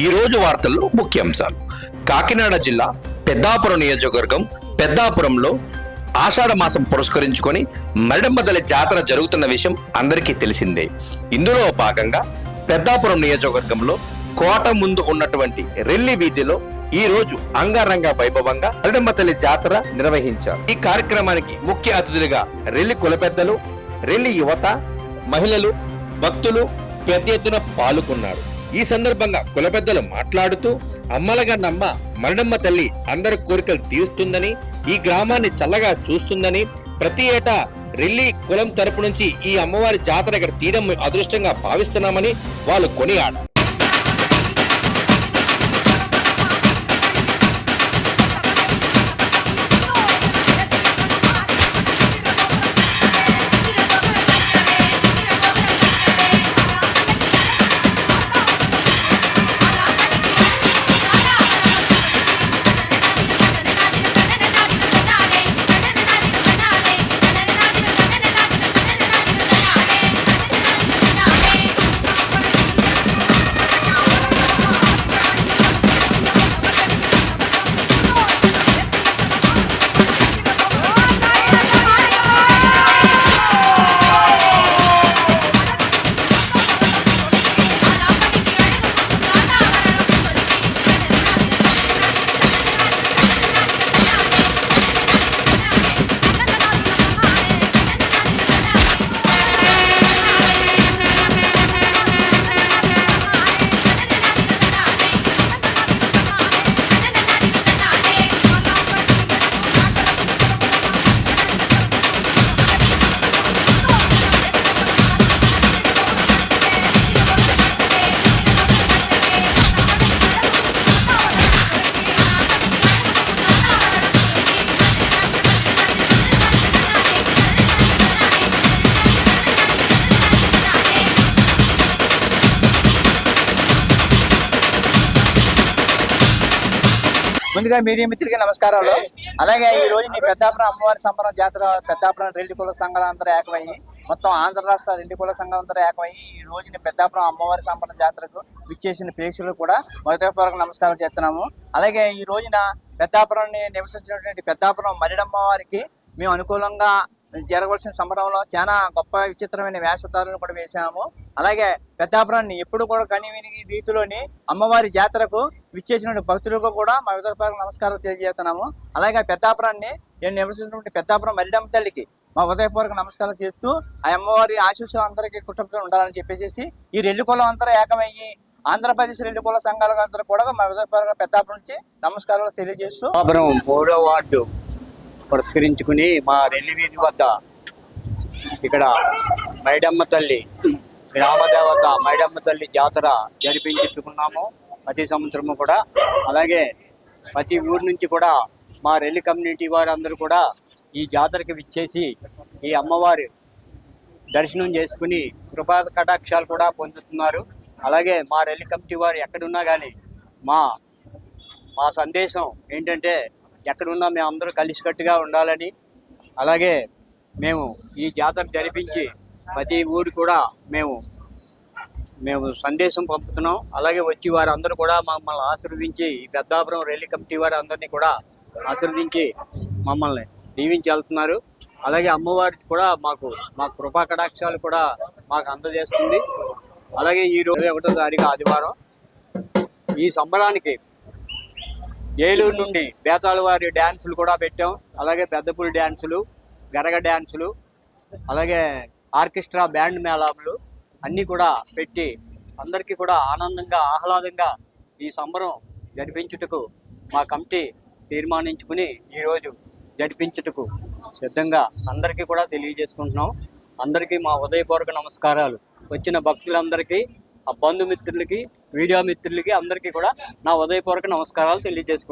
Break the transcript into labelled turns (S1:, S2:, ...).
S1: ఈరోజు వార్తల్లో ముఖ్యాంశాలు. కాకినాడ జిల్లా పెద్దాపురం నియోజకవర్గం పెద్దాపురంలో ఆషాఢ మాసం పురస్కరించుకొని మరిడమ్మదలి జాతర జరుగుతున్న విషయం అందరికీ తెలిసిందే. ఇందులో భాగంగా పెద్దాపురం నియోజకవర్గంలో కోట ముందు ఉన్నటువంటి రెల్లి వీధిలో ఈ రోజు అంగరంగ వైభవంగా మరిడమ్మ తల్లి జాతర నిర్వహించారు. ఈ కార్యక్రమానికి ముఖ్య అతిథులుగా రెల్లి కులపెద్దలు రెల్లి యువత మహిళలు భక్తులు పెద్ద ఎత్తున పాల్గొన్నారు. ఈ సందర్భంగా కులపెద్దలు మాట్లాడుతూ అమ్మలగా నమ్మ మరణమ్మ తల్లి అందరి కోరికలు తీరుస్తుందని ఈ గ్రామాన్ని చల్లగా చూస్తుందని ప్రతి ఏటా రెల్లి కులం తరపు నుంచి ఈ అమ్మవారి జాతర ఇక్కడ తీయడం అదృష్టంగా భావిస్తున్నామని వాళ్ళు కొనియాడారు.
S2: ముందుగా మీడియా మిత్రులకి నమస్కారాలు. అలాగే ఈ రోజు నీ పెద్దాపురం అమ్మవారి సంబరం జాతర పెద్దాపురం రెండు కుల సంఘాలంతా ఏకమయ్యి మొత్తం ఆంధ్ర రాష్ట్ర రెండు కుల సంఘాలంతా ఏకమయ్యి ఈ రోజు పెద్దాపురం అమ్మవారి సంబరం జాతరకు విచ్చేసిన ప్రేక్షకులు కూడా మొదటిపూర్వక నమస్కారం చేస్తున్నాము. అలాగే ఈ రోజున పెద్దాపురం నివసించినటువంటి పెద్దాపురం మరిడమ్మవారికి మేము అనుకూలంగా జరగవలసిన సంబరంలో చాలా గొప్ప విచిత్రమైన వేషధారులను కూడా వేసాము అలాగే పెద్దాపురాన్ని ఎప్పుడు కూడా కనివిని రీతిలోని అమ్మవారి జాతరకు విచ్చేసిన భక్తులకు కూడా మా ఉదయపూర్వక నమస్కారం తెలియజేస్తున్నాము. అలాగే పెద్దాపురాన్ని నేను నివసిస్తున్నటువంటి పెద్దాపురం మరిడమ్మ తల్లికి మా ఉదయపూర్వక నమస్కారం చేస్తూ ఆ అమ్మవారి ఆశీస్సులు అందరికీ కుటుంబంతో ఉండాలని చెప్పేసి ఈ రెల్లి కులం అంతా ఏకమయ్యి ఆంధ్రప్రదేశ్ రెల్లి కుల సంఘాలకు అందరూ కూడా మా ఉదయపూర్వక పెద్దాపురం నుంచి నమస్కారాలు తెలియజేస్తూ
S3: మూడో వార్డు పురస్కరించుకుని మా రెల్లి వీధి వద్ద ఇక్కడ మైడమ్మ తల్లి గ్రామదేవత మైడమ్మ తల్లి జాతర జరిపించుకున్నాము. ప్రతి సంవత్సరము కూడా. అలాగే ప్రతి ఊరు నుంచి కూడా మా రెల్లి కమ్యూనిటీ వారందరూ కూడా ఈ జాతరకి విచ్చేసి ఈ అమ్మవారి దర్శనం చేసుకుని కృపా కటాక్షాలు కూడా పొందుతున్నారు. అలాగే మా రెల్లి కమిటీ వారు ఎక్కడున్నా కానీ మా మా సందేశం ఏంటంటే ఎక్కడున్నా మేము అందరూ కలిసికట్టుగా ఉండాలని. అలాగే మేము ఈ జాతర జరిపించి ప్రతి ఊరు కూడా మేము మేము సందేశం పంపుతున్నాం. అలాగే వచ్చి వారు అందరూ కూడా మమ్మల్ని ఆశీర్వదించి ఈ పెద్దాపురం రైలు కమిటీ వారు అందరినీ కూడా ఆశీర్వదించి మమ్మల్ని దీవించి వెళ్తున్నారు. అలాగే అమ్మవారికి కూడా మాకు మా కృపా కటాక్షాలు కూడా మాకు అందజేస్తుంది. అలాగే ఈ రోజు ఒకటో తారీఖు ఆదివారం. ఈ సంబరానికి ఏలూరు నుండి బేతాళ వారి డ్యాన్సులు కూడా పెట్టాం. అలాగే పెద్దపులి డ్యాన్సులు గరగ డ్యాన్సులు అలాగే ఆర్కెస్ట్రా బ్యాండ్ మేళాములు అన్నీ కూడా పెట్టి అందరికీ కూడా ఆనందంగా ఆహ్లాదంగా ఈ సంబరం జరిపించుటకు మా కమిటీ తీర్మానించుకుని ఈరోజు జరిపించుటకు సిద్ధంగా అందరికీ కూడా తెలియజేసుకుంటున్నాం. అందరికీ మా ఉదయపూర్వక నమస్కారాలు. వచ్చిన భక్తులందరికీ ఆ బంధుమిత్రులకి వీడియో మిత్రులకి అందరికీ కూడా నా ఉదయపూర్వక నమస్కారాలు తెలియజేసుకుంటున్నాను